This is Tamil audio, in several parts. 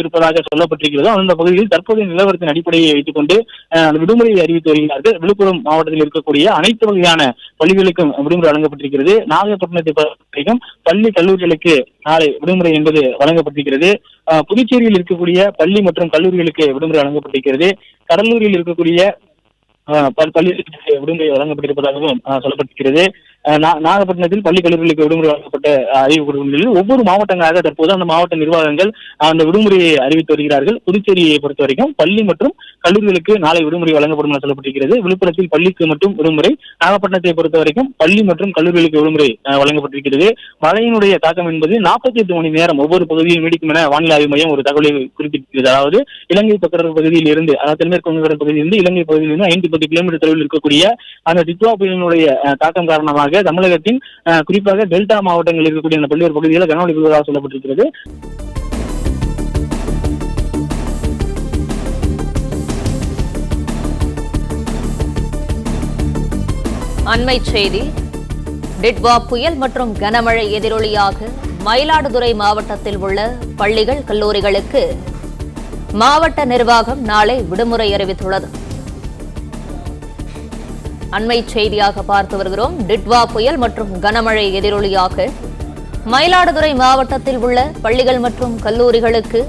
இருப்பதாக சொல்லப்பட்டிருக்கிறதோ. அந்த பகுதியில் தற்போதைய நிலவரத்தின் அடிப்படையை வைத்துக் கொண்டு விடுமுறையை அறிவித்து வருகிறார்கள். விழுப்புரம் மாவட்டத்தில் இருக்கக்கூடிய அனைத்து வகையான பள்ளிகளுக்கும் விடுமுறை வழங்கப்பட்டிருக்கிறது. நாகப்பட்டினத்தை வரைக்கும் பள்ளி கல்லூரிகளுக்கு நாளை விடுமுறை என்பது வழங்கப்பட்டிருக்கிறது. புதுச்சேரியில் இருக்கக்கூடிய பள்ளி மற்றும் கல்லூரிகளுக்கு விடுமுறை வழங்கப்பட்டிருக்கிறது. கடலூரில் இருக்கக்கூடிய பள்ளி விடுமுறை வழங்கப்பட்டிருப்பதாகவும் சொல்லப்பட்டிருக்கிறது. நாகப்பட்டினத்தில் பள்ளி கல்லூரிகளுக்கு விடுமுறை வழங்கப்பட்ட அறிவு அறிவிப்பு ஒவ்வொரு மாவட்டங்களாக தற்போது அந்த மாவட்ட நிர்வாகங்கள் அந்த விடுமுறையை அறிவித்து வருகிறார்கள். புதுச்சேரியை பொறுத்த வரைக்கும் பள்ளி மற்றும் கல்லூரிகளுக்கு நாளை விடுமுறை வழங்கப்படும் என சொல்லப்பட்டிருக்கிறது. விழுப்புரத்தில் பள்ளிக்கு மட்டும் விடுமுறை நாகப்பட்டினத்தை பொறுத்த வரைக்கும் பள்ளி மற்றும் கல்லூரிகளுக்கு விடுமுறை வழங்கப்பட்டிருக்கிறது. மழையினுடைய தாக்கம் என்பது நாற்பத்தி எட்டு மணி நேரம் ஒவ்வொரு பகுதியும் நீடிக்கும் என வானிலை ஆய்வு மையம் ஒரு தகவலை குறிப்பிட்டிருக்கிறது. அதாவது இலங்கை பக்கடல் பகுதியில் இருந்து அதாவது தென்மேற்கு வங்கக்கடல் பகுதியில் இருந்து இலங்கை பகுதியில் இருந்து ஐந்து பத்து கிலோமீட்டர் தொலைவில் இருக்கக்கூடிய அந்த டித்வா புயலினுடைய தாக்கம் காரணமாக காரணமாக தமிழகத்தின் குறிப்பாக டெல்டா மாவட்டங்களில் இருக்கக்கூடிய அந்த பல்வேறு பகுதிகளில் கனமழை பெய்வதாக சொல்லப்பட்டிருக்கிறது. அண்மை செய்தி. டிட்வா புயல் மற்றும் கனமழை எதிரொலியாக மயிலாடுதுறை மாவட்டத்தில் உள்ள பள்ளிகள் கல்லூரிகளுக்கு மாவட்ட நிர்வாகம் நாளை விடுமுறை அறிவித்துள்ளது. அண்மை செய்தியாக பார்த்து வருகிறோம். டிட்வா புயல் மற்றும் கனமழை எதிரொலியாக. மயிலாடுதுறை மாவட்டத்தில் உள்ள பள்ளிகள் மற்றும் கல்லூரிகளுக்கு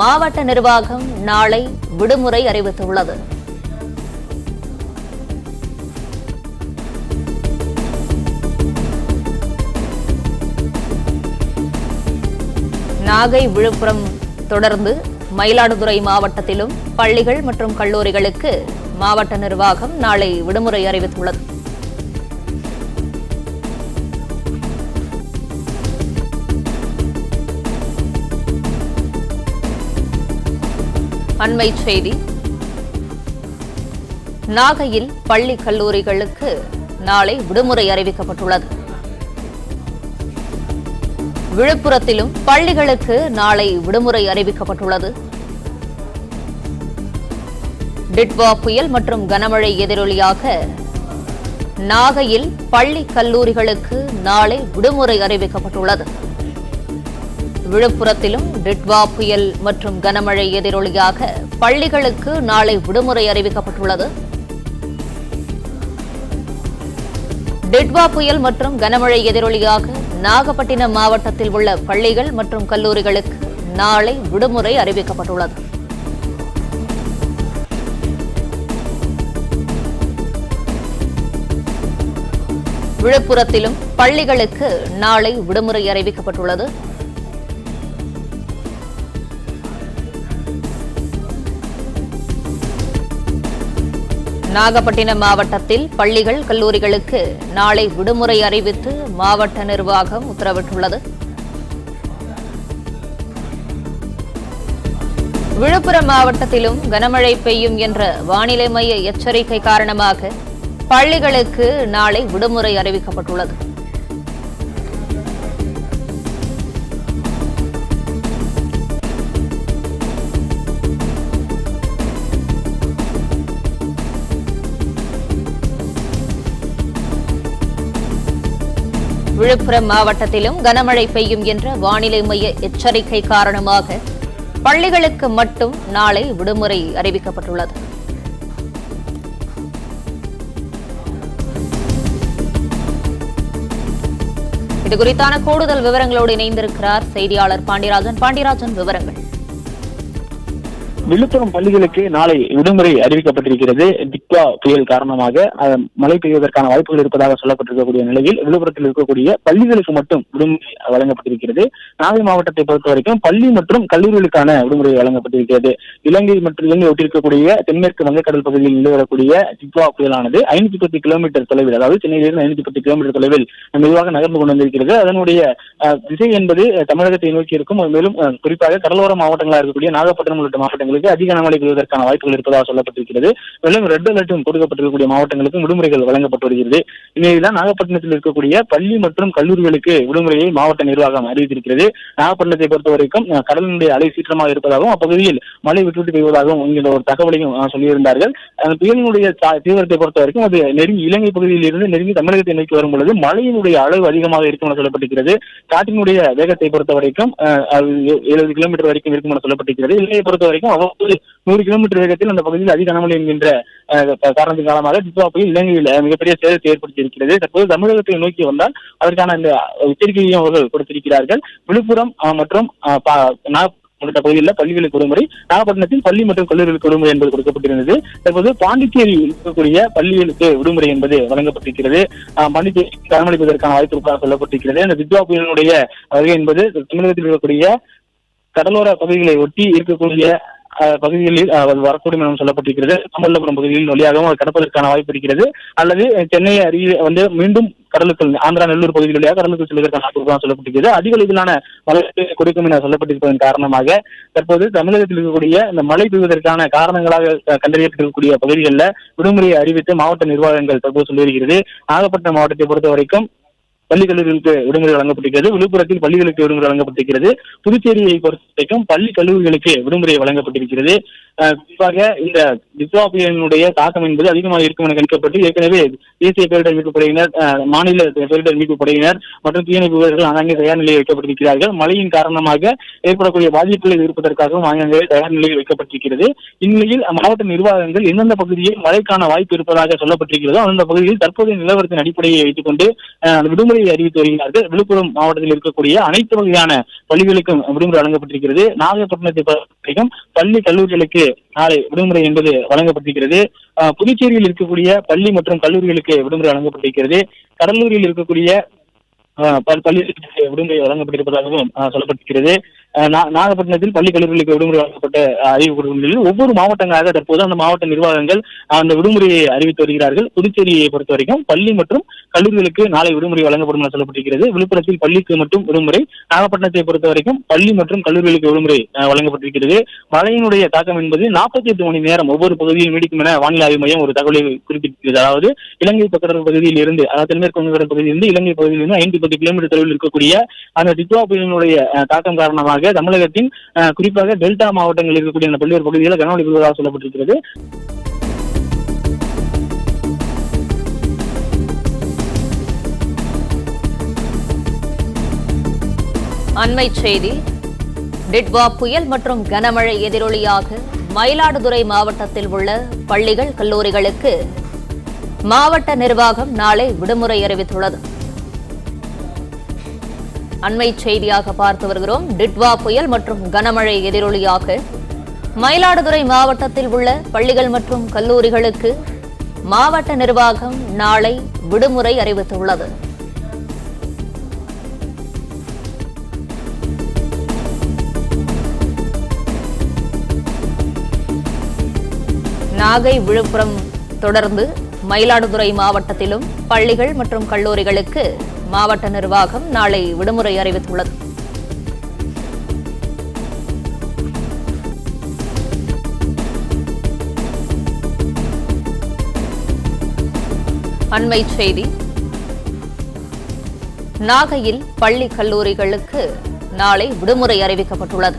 மாவட்ட நிர்வாகம் நாளை விடுமுறை அறிவித்துள்ளது. நாகை விழுப்புரம் தொடர்ந்து மயிலாடுதுறை மாவட்டத்திலும் பள்ளிகள் மற்றும் கல்லூரிகளுக்கு மாவட்ட நிர்வாகம் நாளை விடுமுறை அறிவித்துள்ளது. அண்மை செய்தி. நாகையில் பள்ளி கல்லூரிகளுக்கு நாளை விடுமுறை அறிவிக்கப்பட்டுள்ளது. விழுப்புரத்திலும் பள்ளிகளுக்கு நாளை விடுமுறை அறிவிக்கப்பட்டுள்ளது. டிட்வா புயல் மற்றும் கனமழை எதிரொலியாக நாகையில் பள்ளி கல்லூரிகளுக்கு நாளை விடுமுறை அறிவிக்கப்பட்டுள்ளது. விழுப்புரத்திலும் டிட்வா புயல் மற்றும் கனமழை எதிரொலியாக பள்ளிகளுக்கு நாளை விடுமுறை அறிவிக்கப்பட்டுள்ளது. டிட்வா புயல் மற்றும் கனமழை எதிரொலியாக நாகப்பட்டினம் மாவட்டத்தில் உள்ள பள்ளிகள் மற்றும் கல்லூரிகளுக்கு நாளை விடுமுறை அறிவிக்கப்பட்டுள்ளது. விழுப்புரத்திலும் பள்ளிகளுக்கு நாளை விடுமுறை அறிவிக்கப்பட்டுள்ளது. நாகப்பட்டினம் மாவட்டத்தில் பள்ளிகள் கல்லூரிகளுக்கு நாளை விடுமுறை அறிவித்து மாவட்ட நிர்வாகம் உத்தரவிட்டுள்ளது. விழுப்புரம் மாவட்டத்திலும் கனமழை பெய்யும் என்ற வானிலை மைய எச்சரிக்கை காரணமாக பள்ளிகளுக்கு நாளை விடுமுறை அறிவிக்கப்பட்டுள்ளது. விழுப்புரம் மாவட்டத்திலும் கனமழை பெய்யும் என்ற வானிலை மைய எச்சரிக்கை காரணமாக பள்ளிகளுக்கு மட்டும் நாளை விடுமுறை அறிவிக்கப்பட்டுள்ளது. இது குறித்தான கூடுதல் விவரங்களோடு இணைந்திருக்கிறார் செய்தியாளர் பாண்டியராஜன். பாண்டியராஜன் விவரங்கள். விழுப்புரம் பள்ளிகளுக்கு நாளை விடுமுறை அறிவிக்கப்பட்டிருக்கிறது. டிக்வா புயல் காரணமாக மழை பெய்வதற்கான வாய்ப்புகள் இருப்பதாக சொல்லப்பட்டிருக்கக்கூடிய நிலையில் விழுப்புரத்தில் இருக்கக்கூடிய பள்ளிகளுக்கு மட்டும் விடுமுறை வழங்கப்பட்டிருக்கிறது. நாகை மாவட்டத்தை பொறுத்த வரைக்கும் பள்ளி மற்றும் கல்லூரிகளுக்கான விடுமுறை வழங்கப்பட்டிருக்கிறது. இலங்கை மற்றும் இலங்கை ஒட்டியிருக்கக்கூடிய தென்மேற்கு வங்கக்கடல் பகுதியில் நிலவரக்கூடிய டிக்வா புயலானது ஐநூத்தி பத்து கிலோமீட்டர் தொலைவில் அதாவது சென்னையிலிருந்து ஐநூத்தி பத்து கிலோமீட்டர் தொலைவில் மெதுவாக நகர்ந்து கொண்டு வந்திருக்கிறது. அதனுடைய அஹ், திசை என்பது தமிழகத்தை நோக்கி இருக்கும். மேலும் குறிப்பாக கடலோர மாவட்டங்களாக இருக்கக்கூடிய நாகப்பட்டினம் உள்ளிட்ட மாவட்டங்கள் மாவட்டங்களுக்கு அதிக கனமழை பெய்வதற்கான வாய்ப்புகள் இருப்பதாக சொல்லப்பட்டிருக்கிறது. மேலும் ரெட் அலர்ட்டும் கொடுக்கப்பட்டிருக்கக்கூடிய மாவட்டங்களுக்கும் விடுமுறைகள் வழங்கப்பட்டு வருகிறது. இந்நிலையில் நாகப்பட்டினத்தில் இருக்கக்கூடிய பள்ளி மற்றும் கல்லூரிகளுக்கு விடுமுறையை மாவட்ட நிர்வாகம் அறிவித்திருக்கிறது. நாகப்பட்டினத்தை பொறுத்த வரைக்கும் கடலினுடைய அலை சீற்றமாக இருப்பதாகவும் அப்பகுதியில் மழை விட்டுவிட்டு பெய்வதாகவும் என்கிற ஒரு தகவலையும் சொல்லியிருந்தார்கள். அந்த புயலினுடைய தா- தீவிரத்தை பொறுத்த வரைக்கும் அது நெருங்கி இலங்கை பகுதியில் இருந்து நெருங்கி தமிழகத்தை நோக்கி வரும் பொழுது மழையினுடைய அளவு அதிகமாக இருக்கும் என சொல்லப்பட்டிருக்கிறது. காற்றினுடைய வேகத்தை பொறுத்த வரைக்கும் எழுபது கிலோமீட்டர் வரைக்கும் இருக்கும் என சொல்லப்பட்டிருக்கிறது. இலங்கையை பொறுத்த வரைக்கும் அவ்வப்போது நூறு கிலோமீட்டர் வேகத்தில் அந்த பகுதியில் அதிக கனமழை என்கின்ற காரணத்தின் காரணமாக டிட்வா புயல் இலங்கையில் மிகப்பெரிய சேதத்தை ஏற்படுத்தி இருக்கிறது தற்போது தமிழகத்தை நோக்கி வந்தால் அதற்கான இந்த எச்சரிக்கையையும் அவர்கள் கொடுத்திருக்கிறார்கள். விழுப்புரம் மற்றும் உள்ளிட்ட பகுதிகளில் பள்ளிகளுக்கு விடுமுறை நாகப்பட்டினத்தில் பள்ளி மற்றும் கல்லூரிகளுக்கு விடுமுறை என்பது கொடுக்கப்பட்டிருந்தது. தற்போது பாண்டிச்சேரியில் இருக்கக்கூடிய பள்ளிகளுக்கு விடுமுறை என்பது வழங்கப்பட்டிருக்கிறது. பாண்டிச்சேரி கனமளிப்பதற்கான வாய்ப்பு இருப்பதாக சொல்லப்பட்டிருக்கிறது. இந்த வித்வா புயலினுடைய வருகை என்பது தமிழகத்தில் இருக்கக்கூடிய கடலோர பகுதிகளை ஒட்டி இருக்கக்கூடிய பகுதிகளில் வரக்கூடும் என சொல்லப்பட்டிருக்கிறது. மாமல்லபுரம் பகுதிகளின் வழியாகவும் அது கடப்பதற்கான வாய்ப்பு இருக்கிறது. அல்லது சென்னை அருகே வந்து மீண்டும் கடலுக்குள் ஆந்திரா நெல்லூர் பகுதிகள் வழியாக கடலுக்கு செல்வதற்கான வாய்ப்பு சொல்லப்பட்டிருக்கிறது. அதிக அளவிலான மழை கொடுக்கும் என சொல்லப்பட்டிருப்பதன் காரணமாக தற்போது தமிழகத்தில் இருக்கக்கூடிய இந்த மழை பெய்வதற்கான காரணங்களாக கண்டறியப்பட்டிருக்கக்கூடிய பகுதிகளில் விடுமுறையை அறிவித்து மாவட்ட நிர்வாகங்கள் தற்போது சொல்லி வருகிறது நாகப்பட்டினம் மாவட்டத்தை பொறுத்த வரைக்கும் பள்ளி கல்லூரிகளுக்கு விடுமுறை வழங்கப்பட்டிருக்கிறது. விழுப்புரத்தில் பள்ளிகளுக்கு விடுமுறை வழங்கப்பட்டிருக்கிறது. புதுச்சேரியை பொறுத்த வரைக்கும் பள்ளி கல்லூரிகளுக்கு விடுமுறை வழங்கப்பட்டிருக்கிறது. குறிப்பாக இந்த டிஸ்வா புயலினுடைய தாக்கம் என்பது அதிகமாக இருக்கும் என கணிக்கப்பட்டு ஏற்கனவே தேசிய பேரிடர் மீட்பு படையினர் மாநில பேரிடர் மீட்பு படையினர் மற்றும் தீயணைப்பு வீரர்கள் ஆங்காங்கே தயார் நிலையில் வைக்கப்பட்டிருக்கிறார்கள். மழையின் காரணமாக ஏற்படக்கூடிய பாதிப்புகளை இருப்பதற்காகவும் ஆங்காங்கே தயார் நிலையில் வைக்கப்பட்டிருக்கிறது. இந்நிலையில் மாவட்ட நிர்வாகங்கள் எந்தெந்த பகுதியில் மழைக்கான வாய்ப்பு இருப்பதாக சொல்லப்பட்டிருக்கிறதோ அந்த பகுதியில் தற்போதைய நிலவரத்தின் அடிப்படையை வைத்துக் கொண்டு அஹ், அறிவித்து வருகிறார்கள் விழுப்புரம் மாவட்டத்தில் இருக்கக்கூடிய அனைத்து வகையான பள்ளிகளுக்கும் விடுமுறை வழங்கப்பட்டிருக்கிறது. நாகப்பட்டினத்தை வரைக்கும் பள்ளி கல்லூரிகளுக்கு நாளை விடுமுறை என்பது வழங்கப்பட்டிருக்கிறது. புதுச்சேரியில் இருக்கக்கூடிய பள்ளி மற்றும் கல்லூரிகளுக்கு விடுமுறை வழங்கப்பட்டிருக்கிறது. கடலூரில் இருக்கக்கூடிய பள்ளி விடுமுறை வழங்கப்பட்டிருப்பதாகவும் சொல்லப்பட்டிருக்கிறது. நாகப்பட்டினத்தில் பள்ளி கல்லூரிகளுக்கு விடுமுறை வழங்கப்பட்ட அறிவு அறிவிப்பு ஒவ்வொரு மாவட்டங்களாக தற்போது அந்த மாவட்ட நிர்வாகங்கள் அந்த விடுமுறையை அறிவித்து வருகிறார்கள். புதுச்சேரியை பொறுத்த வரைக்கும் பள்ளி மற்றும் கல்லூரிகளுக்கு நாளை விடுமுறை வழங்கப்படும் என சொல்லப்பட்டிருக்கிறது. விழுப்புரத்தில் பள்ளிக்கு மட்டும் விடுமுறை நாகப்பட்டினத்தை பொறுத்த வரைக்கும் பள்ளி மற்றும் கல்லூரிகளுக்கு விடுமுறை வழங்கப்பட்டிருக்கிறது. மழையினுடைய தாக்கம் என்பது நாற்பத்தி எட்டு மணி நேரம் ஒவ்வொரு பகுதியில் நீடிக்கும் என வானிலை ஆய்வு மையம் ஒரு தகவலை குறிப்பிட்டிருக்கிறது. அதாவது இலங்கை பக்கடல் பகுதியில் இருந்து அதாவது தென்மேற்கு வங்கக்கடல் பகுதியில் இருந்து இலங்கை பகுதியில் இருந்து ஐந்து பத்து கிலோமீட்டர் தொலைவில் இருக்கக்கூடிய அந்த டிட்வா புயலினுடைய தாக்கம் காரணமாக காரணமாக தமிழகத்தின் குறிப்பாக டெல்டா மாவட்டங்களில் இருக்கக்கூடிய அந்த பல்வேறு பகுதிகளில் கனமழை பெறுவதாக சொல்லப்பட்டிருக்கிறது. அண்மை செய்தி டிட்வா புயல் மற்றும் கனமழை எதிரொலியாக மயிலாடுதுறை மாவட்டத்தில் உள்ள பள்ளிகள் கல்லூரிகளுக்கு மாவட்ட நிர்வாகம் நாளை விடுமுறை அறிவித்துள்ளது. அண்மை செய்தியாக பார்த்து வருகிறோம். டிட்வா புயல் மற்றும் கனமழை எதிரொலியாக. மயிலாடுதுறை மாவட்டத்தில் உள்ள பள்ளிகள் மற்றும் கல்லூரிகளுக்கு மாவட்ட நிர்வாகம் நாளை விடுமுறை அறிவித்துள்ளது. நாகை விழுப்புரம் தொடர்ந்து மயிலாடுதுறை மாவட்டத்திலும் பள்ளிகள் மற்றும் கல்லூரிகளுக்கு மாவட்ட நிர்வாகம் நாளை விடுமுறை அறிவித்துள்ளது. அண்மை செய்தி. நாகையில் பள்ளி கல்லூரிகளுக்கு நாளை விடுமுறை அறிவிக்கப்பட்டுள்ளது.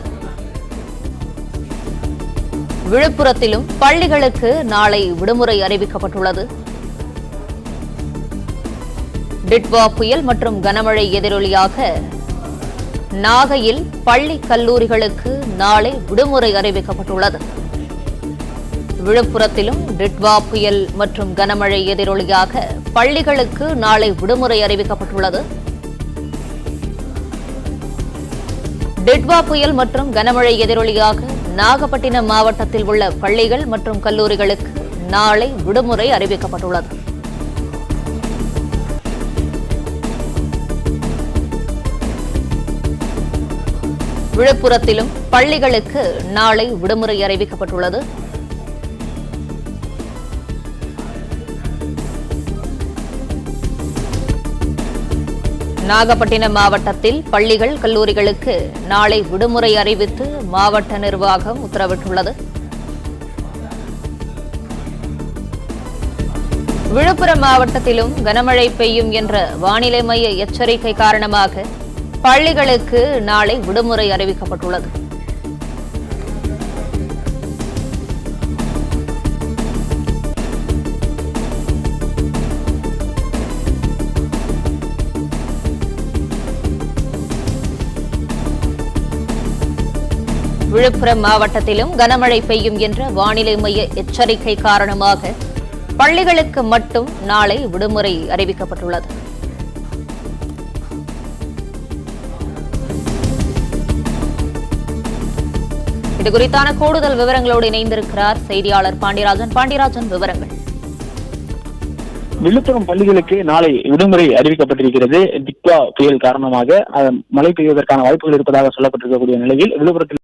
விழுப்புரத்திலும் பள்ளிகளுக்கு நாளை விடுமுறை அறிவிக்கப்பட்டுள்ளது. டிட்வா புயல் மற்றும் கனமழை எதிரொலியாக நாகையில் பள்ளி கல்லூரிகளுக்கு நாளை விடுமுறை அறிவிக்கப்பட்டுள்ளது. விழுப்புரத்திலும் டிட்வா புயல் மற்றும் கனமழை எதிரொலியாக பள்ளிகளுக்கு நாளை விடுமுறை அறிவிக்கப்பட்டுள்ளது. டிட்வா புயல் மற்றும் கனமழை எதிரொலியாக நாகப்பட்டினம் மாவட்டத்தில் உள்ள பள்ளிகள் மற்றும் கல்லூரிகளுக்கு நாளை விடுமுறை அறிவிக்கப்பட்டுள்ளது. விழுப்புரத்திலும் பள்ளிகளுக்கு நாளை விடுமுறை அறிவிக்கப்பட்டுள்ளது. நாகப்பட்டினம் மாவட்டத்தில் பள்ளிகள் கல்லூரிகளுக்கு நாளை விடுமுறை அறிவித்து மாவட்ட நிர்வாகம் உத்தரவிட்டுள்ளது. விழுப்புரம் மாவட்டத்திலும் கனமழை பெய்யும் என்ற வானிலை மைய எச்சரிக்கை காரணமாக பள்ளிகளுக்கு நாளை விடுமுறை அறிவிக்கப்பட்டுள்ளது. விழுப்புரம் மாவட்டத்திலும் கனமழை பெய்யும் என்ற வானிலை மைய எச்சரிக்கை காரணமாக பள்ளிகளுக்கு மட்டும் நாளை விடுமுறை அறிவிக்கப்பட்டுள்ளது. இது குறித்தான கூடுதல் விவரங்களோடு இணைந்திருக்கிறார் செய்தியாளர் பாண்டியராஜன். பாண்டியராஜன் விவரங்கள். விழுப்புரம் பள்ளிகளுக்கு நாளை விடுமுறை அறிவிக்கப்பட்டிருக்கிறது. டிக்வா புயல் காரணமாக மழை பெய்வதற்கான வாய்ப்புகள் இருப்பதாக சொல்லப்பட்டிருக்கக்கூடிய நிலையில் விழுப்புரத்தில்